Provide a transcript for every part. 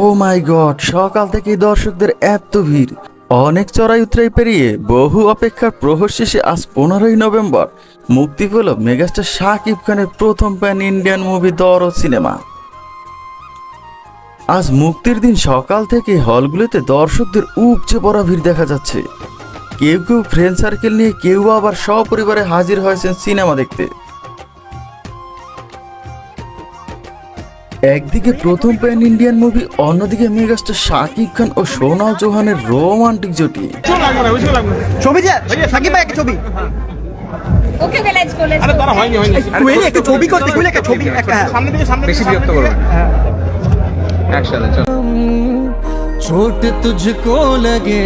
ও মাই god সকাল থেকেই দর্শকদের এত ভিড়। অনেক চড়াই উতরাই পেরিয়ে বহু অপেক্ষার প্রহর শেষে আজ পনেরোই নভেম্বর মুক্তি পেল মেগাস্টার শাকিব খানের প্রথম pan Indian movie Dorod cinema. আজ মুক্তির দিন সকাল থেকে হলগুলোতে দর্শকদের উপচে পড়া ভিড় দেখা যাচ্ছে। কেউ কেউ ফ্রেন্ড সার্কেল নিয়ে কেউ আবার সপরিবারে হাজির হয়েছেন সিনেমা দেখতে। একদিকে প্রথম প্যান ইন্ডিয়ান মুভি অন্যদিকে মেগাস্টার শাকিব খান ও সোনা চৌহানের রোমান্টিক জুটি। ছোট তুঝকো লাগে।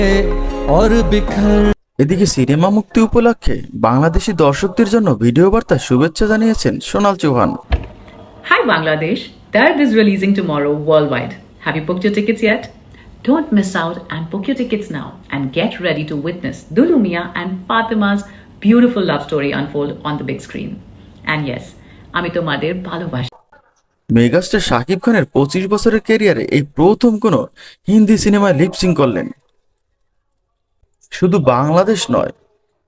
और बिखर। এদিকে সিনেমা মুক্তি উপলক্ষে বাংলাদেশি দর্শকদের জন্য ভিডিও বার্তা শুভেচ্ছা জানিয়েছেন Sonal Chauhan. Hi Bangladesh that is releasing tomorrow world wide have you booked your tickets yet don't miss out and book your tickets now and get ready to witness Dulumiya and Fatima's beautiful love story unfold on the big screen and yes আমি তোমাদের ভালোবাসি। Megastar Shakib খানের পঁচিশ বছরের কেরিয়ারে এই প্রথম কোন হিন্দি সিনেমায় লিপসিং করলেন। শুধু বাংলাদেশ নয়,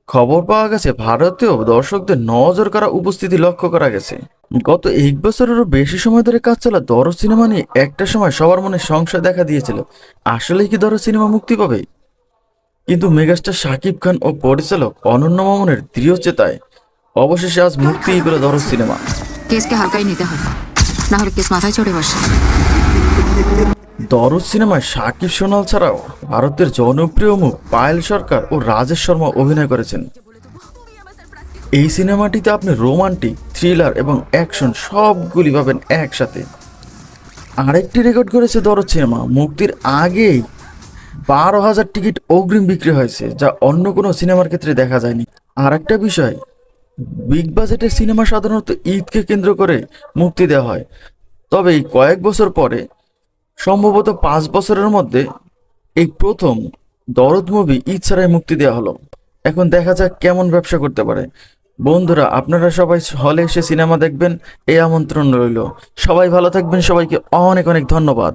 খবর পাওয়া গেছে ভারতেও দর্শকদের নজর করা উপস্থিতি লক্ষ্য করা গেছে। গত এক বছরেরও বেশি সময় ধরে কাজ চলা দরদ সিনেমা নিয়ে একটা সময় সবার মনে সংশয় দেখা দিয়েছিল। আসলেই কি দরদ সিনেমা মুক্তি পাবে? কিন্তু মেগাস্টার শাকিব খান ও পরিচালক অনন্য মামুনের দৃঢ় চেতায়, অবশেষে আজ মুক্তি পেল দরদ সিনেমা। কেসকে হালকাই নিতে না হলে কেস মাথায় চড়ে বসে। দরদ সিনেমায় শাকিব সোনাল ছাড়াও ভারতের জনপ্রিয় মুখ পায়েল সরকার ও রাজেশ শর্মা অভিনয় করেছেন। এই সিনেমাটিতে আপনি রোমান্টিক, থ্রিলার এবং অ্যাকশন সবগুলি পাবেন একসাথে। আরেকটি রেকর্ড করেছে দরদ সিনেমা, মুক্তির আগেই বারো হাজার টিকিট অগ্রিম বিক্রি হয়েছে, যা অন্য কোনো সিনেমার ক্ষেত্রে দেখা যায়নি। আর একটা বিষয় বিগ বাজেটের সিনেমা সাধারণত ঈদকে কেন্দ্র করে মুক্তি দেওয়া হয়। তবে কয়েক বছর পরে, সম্ভবত পাঁচ বছরের মধ্যে এই প্রথম দরদ মুভি ঈদ ছাড়াই মুক্তি দেওয়া হলো। এখন দেখা যাক কেমন ব্যবসা করতে পারে। বন্ধুরা, আপনারা সবাই হলে এসে সিনেমা দেখবেন, এই আমন্ত্রণ রইল। সবাই ভালো থাকবেন, সবাইকে অনেক অনেক ধন্যবাদ।